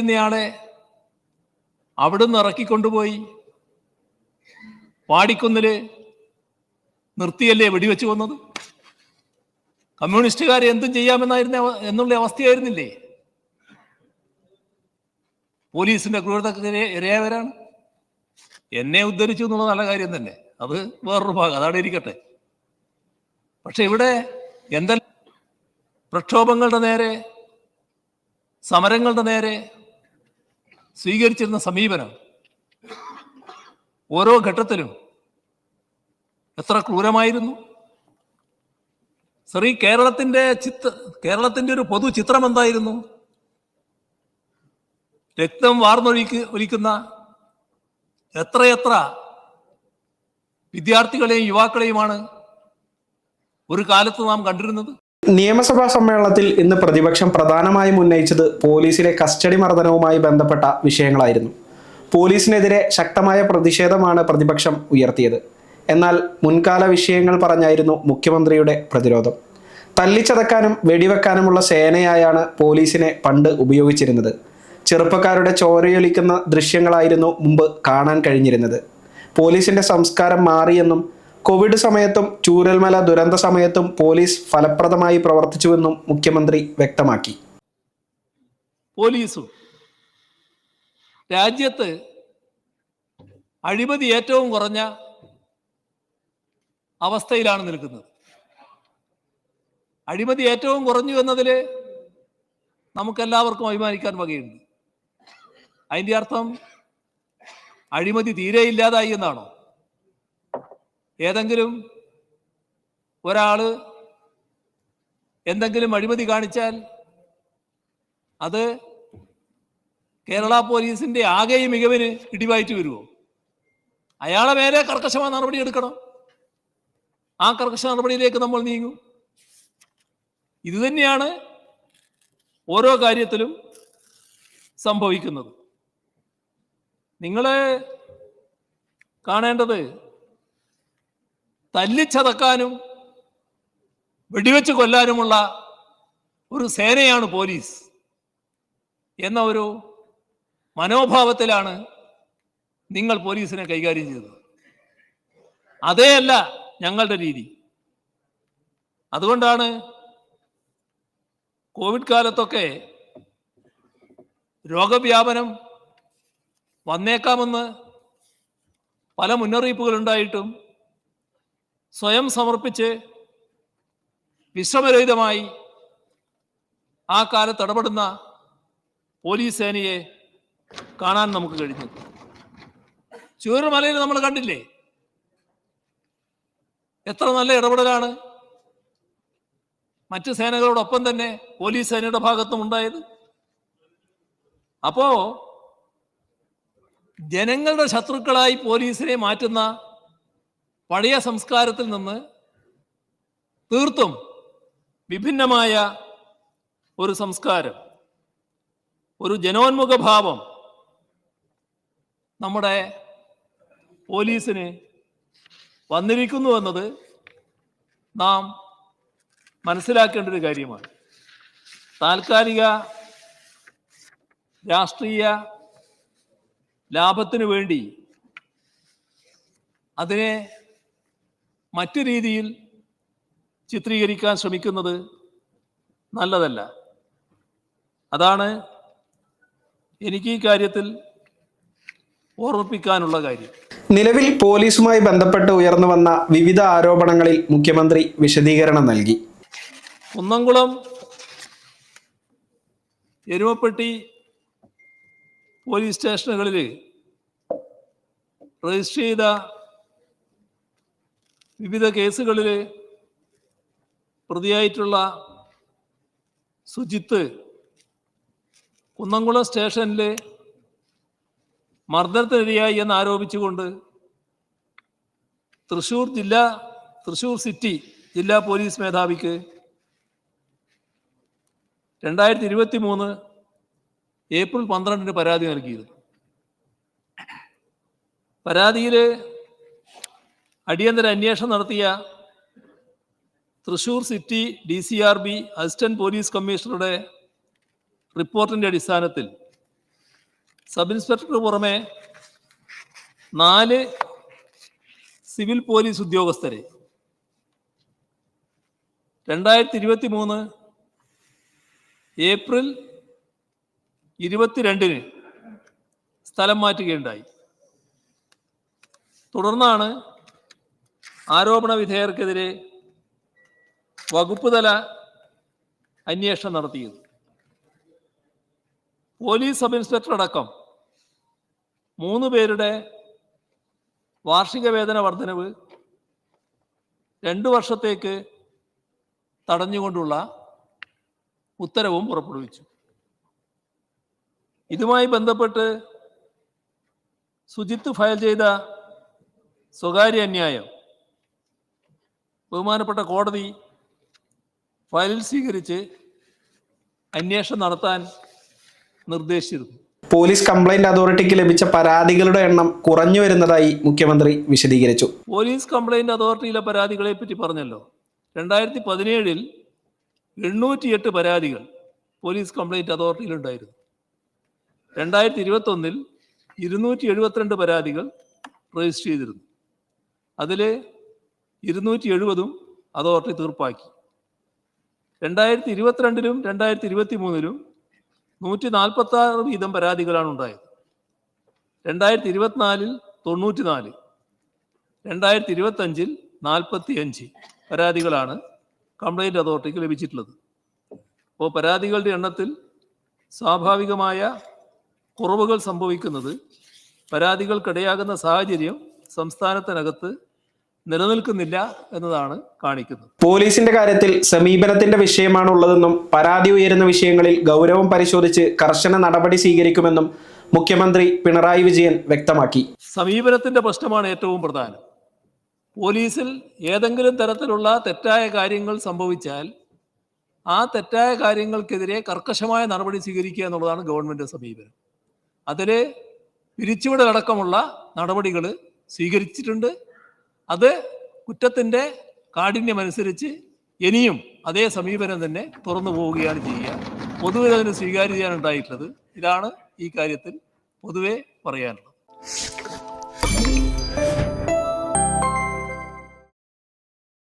ഇന്നയാളെ അവിടുന്ന് ഇറക്കിക്കൊണ്ടുപോയി. പാടിക്കുന്നിൽ നിർത്തിയല്ലേ വെടിവെച്ച് വന്നത് കമ്മ്യൂണിസ്റ്റുകാർ എന്തും ചെയ്യാമെന്നായിരുന്ന എന്നുള്ള അവസ്ഥയായിരുന്നില്ലേ? പോലീസിന്റെ ക്രൂരതക്കെതിരെ ഇരയാവരാണ് എന്നെ ഉദ്ധരിച്ചു എന്നുള്ള നല്ല കാര്യം തന്നെ. അത് വേറൊരു ഭാഗം അതവിടെ ഇരിക്കട്ടെ. പക്ഷെ ഇവിടെ എന്തെല്ലാം പ്രക്ഷോഭങ്ങളുടെ നേരെ സമരങ്ങളുടെ നേരെ സ്വീകരിച്ചിരുന്ന സമീപനം ഓരോ ഘട്ടത്തിലും എത്ര ക്രൂരമായിരുന്നു? ശ്രീ കേരളത്തിന്റെ ചിത്ര കേരളത്തിന്റെ ഒരു പൊതു ചിത്രം എന്തായിരുന്നു? രക്തം വാർന്നൊഴിക്ക് ഒലിക്കുന്ന എത്രയെത്ര വിദ്യാർത്ഥികളെയും യുവാക്കളെയുമാണ് ഒരു കാലത്ത് നാം കണ്ടിരുന്നത്? നിയമസഭാ സമ്മേളനത്തിൽ ഇന്ന് പ്രതിപക്ഷം പ്രധാനമായും ഉന്നയിച്ചത് പോലീസിലെ കസ്റ്റഡി മർദ്ദനവുമായി ബന്ധപ്പെട്ട വിഷയങ്ങളായിരുന്നു. പോലീസിനെതിരെ ശക്തമായ പ്രതിഷേധമാണ് പ്രതിപക്ഷം ഉയർത്തിയത്. എന്നാൽ മുൻകാല വിഷയങ്ങൾ പറഞ്ഞായിരുന്നു മുഖ്യമന്ത്രിയുടെ പ്രതിരോധം. തല്ലിച്ചതക്കാനും വെടിവെക്കാനുമുള്ള സേനയായാണ് പോലീസിനെ പണ്ട് ഉപയോഗിച്ചിരുന്നത്. ചെറുപ്പക്കാരുടെ ചോരയൊലിക്കുന്ന ദൃശ്യങ്ങളായിരുന്നു മുമ്പ് കാണാൻ കഴിഞ്ഞിരുന്നത്. പോലീസിന്റെ സംസ്കാരം മാറിയെന്നും കോവിഡ് സമയത്തും ചൂരൽമല ദുരന്ത സമയത്തും പോലീസ് ഫലപ്രദമായി പ്രവർത്തിച്ചുവെന്നും മുഖ്യമന്ത്രി വ്യക്തമാക്കി. പോലീസും രാജ്യത്ത് അഴിമതി ഏറ്റവും കുറഞ്ഞ അവസ്ഥയിലാണ് നിൽക്കുന്നത്. അഴിമതി ഏറ്റവും കുറഞ്ഞു എന്നതിൽ നമുക്കെല്ലാവർക്കും അഭിമാനിക്കാൻ വകയുണ്ട്. അതിന്റെ അർത്ഥം അഴിമതി തീരെ ഇല്ലാതായി എന്നാണോ? ഏതെങ്കിലും ഒരാൾ എന്തെങ്കിലും അഴിമതി കാണിച്ചാൽ അത് കേരള പോലീസിന്റെ ആകെ മികവിന് ഇടിവായിട്ട് വരുമോ അയാളെ മേലെ കർക്കശമായ നടപടി എടുക്കണം. ആ കർക്കശ നടപടിയിലേക്ക് നമ്മൾ നീങ്ങും. ഇത് തന്നെയാണ് ഓരോ കാര്യത്തിലും സംഭവിക്കുന്നത്. നിങ്ങൾ കാണേണ്ടത് തല്ലിച്ചതക്കാനും വെടിവെച്ച് കൊല്ലാനുമുള്ള ഒരു സേനയാണ് പോലീസ് എന്ന ഒരു മനോഭാവത്തിലാണ് നിങ്ങൾ പോലീസിനെ കൈകാര്യം ചെയ്തത്. അതേയല്ല ഞങ്ങളുടെ രീതി. അതുകൊണ്ടാണ് കോവിഡ് കാലത്തൊക്കെ രോഗവ്യാപനം വന്നേക്കാമെന്ന് പല മുന്നറിയിപ്പുകൾ ഉണ്ടായിട്ടും സ്വയം സമർപ്പിച്ച് വിശ്രമരഹിതമായി ആ കാലത്ത് ഇടപെടുന്ന പോലീസ് സേനയെ കാണാൻ നമുക്ക് കഴിഞ്ഞു. ചൂരമലയിൽ നമ്മൾ കണ്ടില്ലേ? എത്ര നല്ല ഇടപെടലാണ്. മറ്റ് സേനകളോടൊപ്പം തന്നെ പോലീസ് സേനയുടെ ഭാഗത്തും ഉണ്ടായത്. അപ്പോ ജനങ്ങളുടെ ശത്രുക്കളായി പോലീസിനെ മാറ്റുന്ന പഴയ സംസ്കാരത്തിൽ നിന്ന് തീർത്തും വിഭിന്നമായ ഒരു സംസ്കാരം ഒരു ജനോന്മുഖ ഭാവം നമ്മുടെ പോലീസിന് വന്നിരിക്കുന്നു എന്നത് നാം മനസ്സിലാക്കേണ്ട ഒരു കാര്യമാണ്. താൽക്കാലിക രാഷ്ട്രീയ ലാഭത്തിനു വേണ്ടി അതിനെ മറ്റു രീതിയിൽ ചിത്രീകരിക്കാൻ ശ്രമിക്കുന്നത് നല്ലതല്ല. അതാണ് എനിക്ക് ഈ കാര്യത്തിൽ ഓർമ്മിപ്പിക്കാനുള്ള കാര്യം. നിലവിൽ പോലീസുമായി ബന്ധപ്പെട്ട് ഉയർന്നു വന്ന വിവിധ ആരോപണങ്ങളിൽ മുഖ്യമന്ത്രി വിശദീകരണം നൽകി. കുന്നംകുളം എരുമപ്പെട്ടി പോലീസ് സ്റ്റേഷനുകളിൽ രജിസ്റ്റർ ചെയ്ത വിവിധ കേസുകളിൽ പ്രതിയായിട്ടുള്ള സുജിത്ത് കുന്നംകുളം സ്റ്റേഷനിൽ മർദ്ദനത്തിനിരയായി എന്ന് ആരോപിച്ചുകൊണ്ട് തൃശൂർ ജില്ലാ തൃശൂർ സിറ്റി ജില്ലാ പോലീസ് മേധാവിക്ക് രണ്ടായിരത്തി ഇരുപത്തി മൂന്ന് ഏപ്രിൽ പന്ത്രണ്ടിന് പരാതി നൽകിയിരുന്നു. പരാതിയിൽ അടിയന്തര അന്വേഷണം നടത്തിയ Thrissur city D C R B assistant police കമ്മീഷണറുടെ റിപ്പോർട്ടിന്റെ അടിസ്ഥാനത്തിൽ സബ് ഇൻസ്പെക്ടർക്ക് പുറമെ നാല് സിവിൽ പോലീസ് ഉദ്യോഗസ്ഥരെ രണ്ടായിരത്തി ഇരുപത്തി മൂന്ന് ഏപ്രിൽ ഇരുപത്തിരണ്ടിന് സ്ഥലം മാറ്റുകയുണ്ടായി. തുടർന്നാണ് ആരോപണ വിധേയർക്കെതിരെ വകുപ്പുതല അന്വേഷണം നടത്തിയത് പോലീസ് സബ് ഇൻസ്പെക്ടർ അടക്കം മൂന്ന് പേരുടെ വാർഷിക വേതന വർധനവ് രണ്ടു വർഷത്തേക്ക് തടഞ്ഞുകൊണ്ടുള്ള ഉത്തരവും പുറപ്പെടുവിച്ചു. ഇതുമായി ബന്ധപ്പെട്ട് സുജിത്ത് ഫയൽ ചെയ്ത സ്വകാര്യ അന്യായം ബഹുമാനപ്പെട്ട കോടതി ഫയൽ സ്വീകരിച്ച് അന്വേഷണം നടത്താൻ നിർദ്ദേശിച്ചിരുന്നു. പോലീസ് കംപ്ലൈന്റ് അതോറിറ്റിക്ക് ലഭിച്ച പരാതികളുടെ എണ്ണം കുറഞ്ഞു വരുന്നതായി മുഖ്യമന്ത്രി വിശദീകരിച്ചു. പോലീസ് കംപ്ലൈന്റ് അതോറിറ്റിയിലെ പരാതികളെ പറ്റി പറഞ്ഞല്ലോ. രണ്ടായിരത്തി പതിനേഴിൽ എണ്ണൂറ്റിയെട്ട് പരാതികൾ പോലീസ് കംപ്ലൈന്റ് അതോറിറ്റിയിലുണ്ടായിരുന്നു. രണ്ടായിരത്തി ഇരുപത്തൊന്നിൽ ഇരുന്നൂറ്റി എഴുപത്തിരണ്ട് പരാതികൾ രജിസ്റ്റർ ചെയ്തിരുന്നു. അതിൽ ഇരുന്നൂറ്റി എഴുപതും അതോറിറ്റി തീർപ്പാക്കി. രണ്ടായിരത്തി ഇരുപത്തിരണ്ടിലും രണ്ടായിരത്തി ഇരുപത്തി മൂന്നിലും നൂറ്റി നാൽപ്പത്തി ആറ് വീതം പരാതികളാണ് ഉണ്ടായത്. രണ്ടായിരത്തി ഇരുപത്തിനാലിൽ തൊണ്ണൂറ്റി നാല് രണ്ടായിരത്തി ഇരുപത്തഞ്ചിൽ നാൽപ്പത്തി അഞ്ച് പരാതികളാണ് കംപ്ലൈന്റ് അതോറിറ്റിക്ക് ലഭിച്ചിട്ടുള്ളത്. അപ്പോൾ പരാതികളുടെ എണ്ണത്തിൽ സ്വാഭാവികമായ കുറവുകൾ സംഭവിക്കുന്നത് പരാതികൾക്കിടയാകുന്ന സാഹചര്യം സംസ്ഥാനത്തിനകത്ത് നിലനിൽക്കുന്നില്ല എന്നതാണ് കാണിക്കുന്നത്. പോലീസിന്റെ കാര്യത്തിൽ സമീപനത്തിന്റെ വിഷയമാണ് ഉള്ളതെന്നും പരാതി ഉയരുന്ന വിഷയങ്ങളിൽ ഗൗരവം പരിശോധിച്ച് കർശന നടപടി സ്വീകരിക്കുമെന്നും മുഖ്യമന്ത്രി പിണറായി വിജയൻ വ്യക്തമാക്കി. സമീപനത്തിന്റെ പ്രശ്നമാണ് ഏറ്റവും പ്രധാനം. പോലീസിൽ ഏതെങ്കിലും തരത്തിലുള്ള തെറ്റായ കാര്യങ്ങൾ സംഭവിച്ചാൽ ആ തെറ്റായ കാര്യങ്ങൾക്കെതിരെ കർക്കശമായ നടപടി സ്വീകരിക്കുക എന്നുള്ളതാണ് ഗവൺമെന്റ് സമീപനം. അതിൽ പിരിച്ചുവിടലടക്കമുള്ള നടപടികൾ സ്വീകരിച്ചിട്ടുണ്ട്. അത് കുറ്റത്തിന്റെ കാഠിന്യമനുസരിച്ച് ഇനിയും അതേ സമീപനം തന്നെ തുറന്നു പോവുകയാണ് ചെയ്യുക. പൊതുവെ അതിന് സ്വീകാര്യതയാണ് ഉണ്ടായിട്ടുള്ളത്. ഇതാണ് ഈ കാര്യത്തിൽ പൊതുവെ പറയാനുള്ളത്.